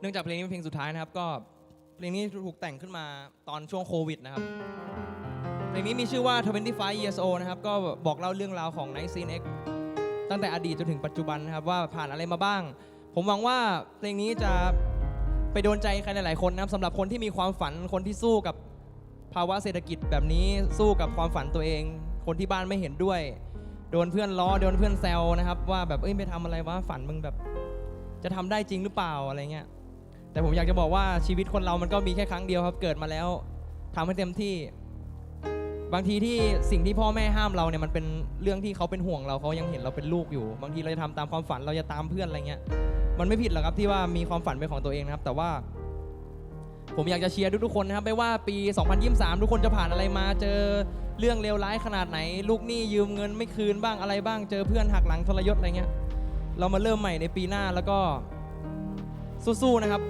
เนื่องจากเพลงนี้เป็นเพลงสุดท้ายนะครับ ก็เพลงนี้ถูกแต่งขึ้นมาตอนช่วงโควิดนะครับ เพลงนี้มีชื่อว่า 25 years old นะครับ ก็บอกเล่าเรื่องราวของ Night Scene X ตั้งแต่อดีตจนถึงปัจจุบันนะครับ ว่าผ่านอะไรมาบ้าง ผมหวังว่าเพลงนี้จะไปโดนใจใครหลาย ๆ คนนะครับสำหรับคนที่มีความฝันคนที่สู้กับภาวะเศรษฐกิจแบบนี้สู้กับความฝันตัวเอง คนที่บ้านไม่เห็นด้วย โดนเพื่อนล้อโดนเพื่อนแซวนะครับ ว่าแบบเอ้ยไปทำอะไรวะฝันมึงแบบ จะทำได้จริงหรือเปล่าอะไรเงี้ย แต่ผมอยากจะบอกว่าชีวิตคนเรามันก็มีแค่ครั้งเดียวครับ เกิดมาแล้วทำให้เต็มที่ บางทีที่สิ่งที่พ่อแม่ห้ามเราเนี่ยมันเป็นเรื่องที่เขาเป็นห่วงเราเขายังเห็นเราเป็นลูกอยู่ บางทีเราจะทำตามความฝันเราจะตามเพื่อนอะไรเงี้ย มันไม่ผิดหรอกครับที่ว่ามีความฝันเป็นของตัวเองนะครับ แต่ว่า ผมอยากจะเชียร์ทุกๆคนนะครับไม่ว่าปี 2023 ทุกคนจะผ่านอะไรมา เจอเรื่องเลวร้ายขนาดไหน ลูกหนี้ยืมเงินไม่คืนบ้างอะไรบ้าง เจอเพื่อนหักหลังทรยศอะไรเงี้ย เรามาเริ่มใหม่ในปีหน้าแล้วก็สู้ๆนะครับ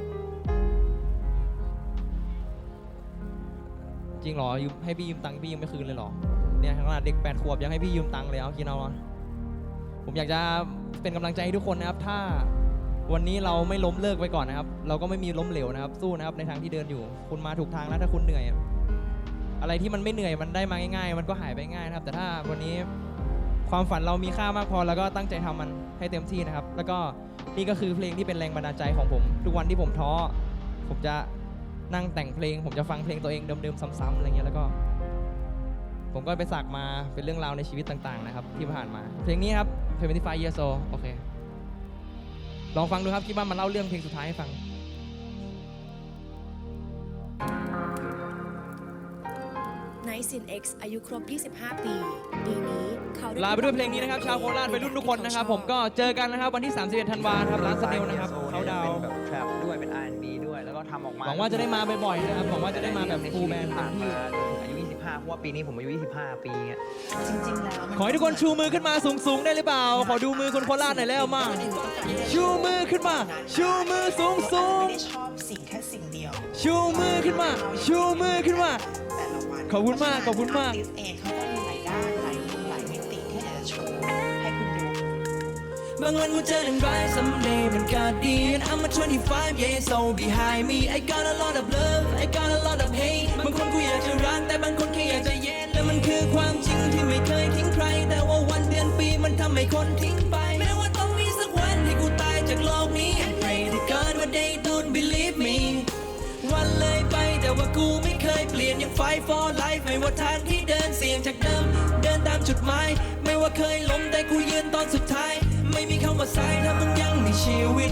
จริงเหรอยืมให้พี่ยืมตังค์พี่ยังไม่คืนเลยเหรอเนี่ยขนาดเด็กแปดขวบยังให้พี่ยืมตังค์เลยเอากินเอาวะผมอยากจะเป็นกำลังใจให้ทุกคนนะครับ ถ้าวันนี้เราไม่ล้มเลิกไปก่อนนะครับ เราก็ไม่มีล้มเหลวนะครับ สู้นะครับในทางที่เดินอยู่ คุณมาถูกทางแล้วถ้าคุณเหนื่อย อะไรที่มันไม่เหนื่อยมันได้มาง่าย ๆ มันก็หายไปง่ายนะครับ แต่ถ้าวันนี้ความฝันเรามีค่ามากพอแล้วก็ตั้งใจทำมันให้เต็มที่นะครับ แล้วก็นี่ก็คือเพลงที่เป็นแรงบันดาลใจของผม ทุกวันที่ผมท้อผมจะ นั่งแต่งเพลง ผมจะฟังเพลงตัวเองเดิมๆซ้ำๆอะไรเงี้ยแล้วก็ ผมก็ไปสักมาเป็นเรื่องราวในชีวิตต่างๆนะครับ ที่ผ่านมา เพลงนี้ครับเพลงที่ไฟเยโซโอเค ลองฟังดูครับคิดว่ามันเล่าเรื่องเพลงสุดท้ายให้ฟังไนซิน X อายุครบ 25 ปีปีนี้เขาลาไปด้วยเพลงนี้นะครับ ชาวโคราชไปรุ่นทุกคนนะครับ ผมก็เจอกันนะครับ วันที่ 31 ธันวาคมครับร้านสเนลนะครับ เขาดาวเป็นแบบแทรปด้วยเป็น R&B ด้วยแล้วก็ ทำออกมาหวังว่าจะได้มาบ่อยๆนะครับหวังว่าจะได้มาแบบ full band ผ่านมาจนถึงอายุ 25 เพราะว่าปีนี้ผมอายุ 25 ปีเงี้ยจริงๆแล้วมัขอให้ทุกคนชูมือขึ้นมาสูงๆได้หรือเปล่า ขอดูมือคนโคราชหน่อยแล้วมา ชูมือขึ้นมา ชูมือสูงไม่ได้ชอบสิ่งแค่สิ่งเดียวๆชูมือขึ้นมา ชูมือขึ้นมา แต่ละวันขอบคุณมากขอบคุณมากอาร์ติสต์เองเขาก็ บางวันกูเจอหนึ่องร้าย someday มันก็ดี and I'm a 25 yeah so behind me I got a lot of love I got a lot of hate บางคนกูอยากจะรักแต่บางคนแค่อยากจะเย็นและมันคือความจริงที่ไม่เคยทิ้งใคร แต่ว่าวันเดือนปีมันทำให้คนทิ้งไป แม้ว่าต้องมีสักวันที่กูตายจากโลกนี้ I pray to God one day don't believe me วันเลยไปแต่ว่ากูไม่เคยเปลี่ยนยัง fight for life ไม่ว่าทางที่เดินเสี่ยงจากเดิม เดินตามจุดหมายไม่ว่าเคยล้มแต่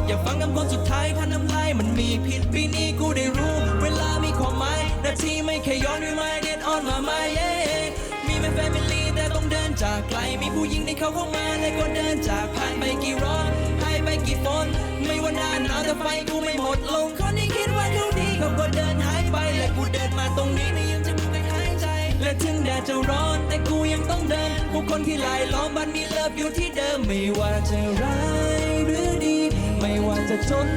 อย่าฟังคำคนสุดท้ายถ้าน้ำลายมันมีพิษปีนี้กูได้รู้ เวลามีความหมายนาทีไม่เคยย้อน reminded on my mind yeah มีแม่ family แต่ต้องเดินจากไกล มีผู้หญิงที่เขาเข้ามาและก็เดินจากผ่านไปกี่ร้อนให้ไปกี่ฝนไม่ว่าหน้าหนาวแต่ไฟกูไม่หมดลงคนที่คิดว่าเขาดีเขาก็เดินหายไปและกูเดินมาตรงนี้ในยังจะมึงไปหายใจ และถึงแดดจะร้อนแต่กูยังต้องเดินผู้คนที่ลายล้อมบ้านมีเลิฟอยู่ที่เดิมไม่ว่าจะร้าย ไม่ว่าจน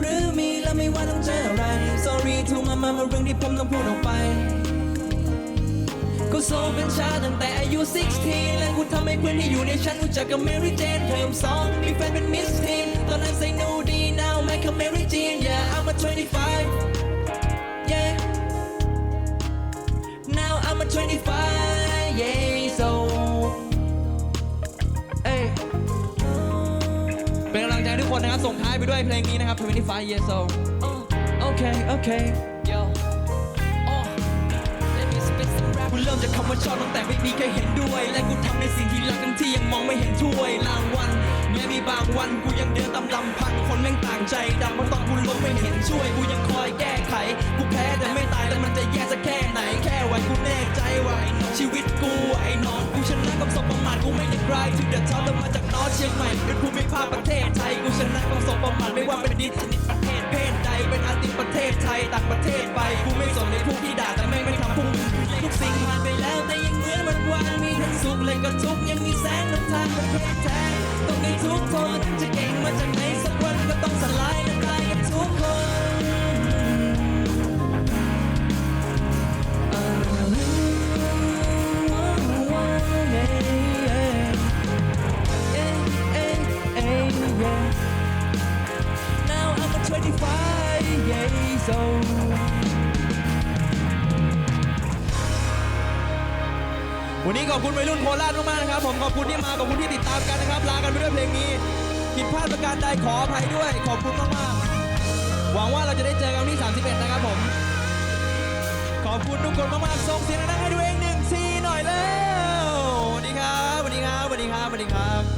หรือมีแล้วไม่ว่าต้องเจออะไร sorry to มามามาเรื่องที่ผมต้องพูดออกไป กูโซเป็นชาตั้งแต่อายุ 16 และกูทำให้เพื่อนที่อยู่ในชั้นรู้จักกับเมรี่เจนเทอมสองมีแฟนเป็นมิสทีนตอนนั้นใส่นูดี now แม่กับเมรี่จีน yeah I'm a 25 คนนะครับส่งท้ายไปด้วยเพลงนี้นะครับ25 years old oh, okay okay yo oh กูเริ่มจากคำว่าชอบตั้งแต่ไม่มีใครเห็นด้วย และกูทำในสิ่งที่รักทั้งที่ยังมองไม่เห็นช่วยรางวัลแม้มีบางวันกูยังเดินตามลำพังคนแม่งต่างใจดำเพราะตอนกูล้มไม่เห็นช่วย กูยังคอยแก้ไข กูแพ้แต่ไม่ตายแล้วมันจะแย่สักแค่ไหนแค่ไว้กูแน่ใจว่าชีวิตกูไอ้นอนกูชนะกับสบประมาทกูไม่ได้กลายถึงเดือดเช้าแล้วมาจาก นอร์ทเชียงใหม่เป็นภูมิภาคประเทศไทยกูชนะกับสบประมาทไม่ว่าเป็นดิชนิดประเทศเพศใดเป็นอาติประเทศไทยต่างประเทศไปกูไม่สนในพวกที่ด่าแต่ไม่งไม่ทำพวกมึงทุกสิ่งผ่านไปแล้วแต่ยังเหมือนวันวานมีทั้งสุขและก็ทุกข์ยังมีแสงนำทางป็นเพศแท้ต้องได้ทุกข์ทนจะเก่งมาจากไหนสักวันก็ต้องสลายและตายกันทุกคน วันนี้ขอบคุณวัยรุ่นโคราชมากๆนะครับ ผมขอบคุณที่มาขอบคุณที่ติดตามกันนะครับ ลากันไปด้วยเพลงนี้ผิดพลาดประการใดขออภัยด้วย ขอบคุณมากๆหวังว่าเราจะได้เจอกันที่ 31 นะครับผม ขอบคุณทุกคนมากๆส่งเสียงดังให้ดูเองหนึ่งซีหน่อยแล้วสวัสดีครับสวัสดีครับสวัสดีครับสวัสดีครับ